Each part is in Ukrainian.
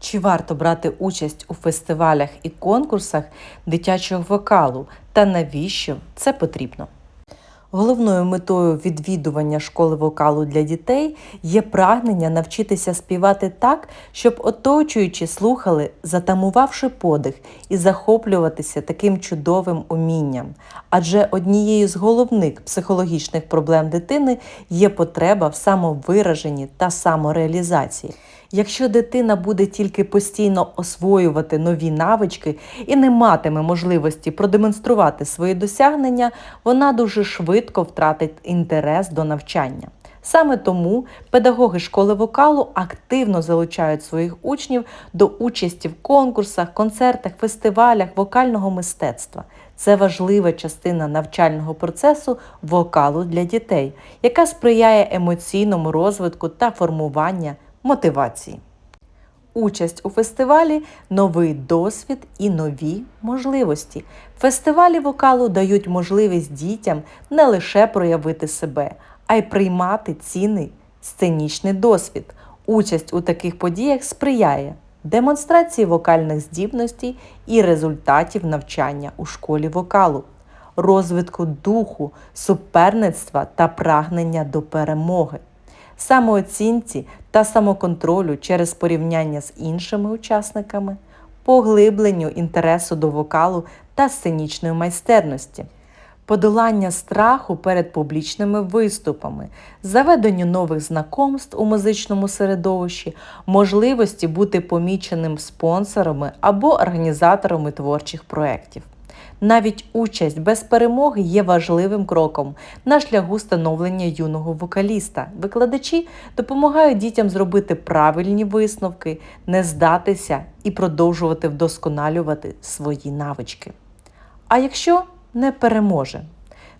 Чи варто брати участь у фестивалях і конкурсах дитячого вокалу та навіщо це потрібно? Головною метою відвідування школи вокалу для дітей є прагнення навчитися співати так, щоб оточуючі слухали, затамувавши подих і захоплюватися таким чудовим умінням. Адже однією з головних психологічних проблем дитини є потреба в самовираженні та самореалізації. Якщо дитина буде тільки постійно освоювати нові навички і не матиме можливості продемонструвати свої досягнення, вона дуже швидко втратить інтерес до навчання. Саме тому педагоги школи вокалу активно залучають своїх учнів до участі в конкурсах, концертах, фестивалях вокального мистецтва. Це важлива частина навчального процесу вокалу для дітей, яка сприяє емоційному розвитку та формуванню мотивації. Участь у фестивалі новий досвід і нові можливості. Фестивалі вокалу дають можливість дітям не лише проявити себе, а й приймати цінний сценічний досвід. Участь у таких подіях сприяє демонстрації вокальних здібностей і результатів навчання у школі вокалу, розвитку духу, суперництва та прагнення до перемоги самооцінці та самоконтролю через порівняння з іншими учасниками, поглибленню інтересу до вокалу та сценічної майстерності, подолання страху перед публічними виступами, заведенню нових знакомств у музичному середовищі, можливості бути поміченим спонсорами або організаторами творчих проєктів. Навіть участь без перемоги є важливим кроком на шляху становлення юного вокаліста. Викладачі допомагають дітям зробити правильні висновки, не здатися і продовжувати вдосконалювати свої навички. А якщо не переможе,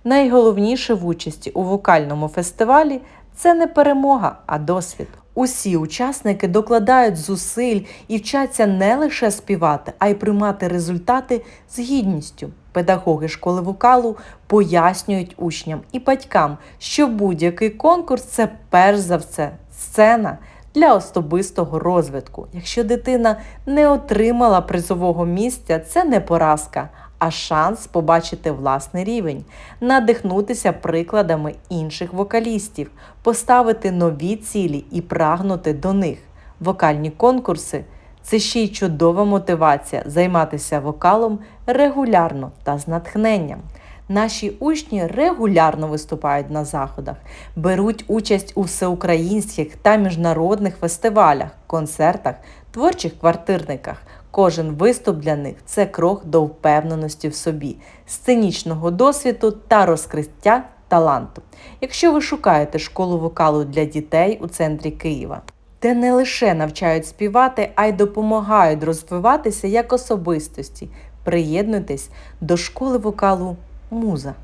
найголовніше в участі у вокальному фестивалі це не перемога, а досвід. Усі учасники докладають зусиль і вчаться не лише співати, а й приймати результати з гідністю. Педагоги школи вокалу пояснюють учням і батькам, що будь-який конкурс це перш за все сцена для особистого розвитку. Якщо дитина не отримала призового місця, це не поразка, а шанс побачити власний рівень, надихнутися прикладами інших вокалістів, поставити нові цілі і прагнути до них. Вокальні конкурси це ще й чудова мотивація займатися вокалом регулярно та з натхненням. Наші учні регулярно виступають на заходах, беруть участь у всеукраїнських та міжнародних фестивалях, концертах, творчих квартирниках. Кожен виступ для них це крок до впевненості в собі, сценічного досвіду та розкриття таланту. Якщо ви шукаєте школу вокалу для дітей у центрі Києва, де не лише навчають співати, а й допомагають розвиватися як особистості, приєднуйтесь до школи вокалу Муза.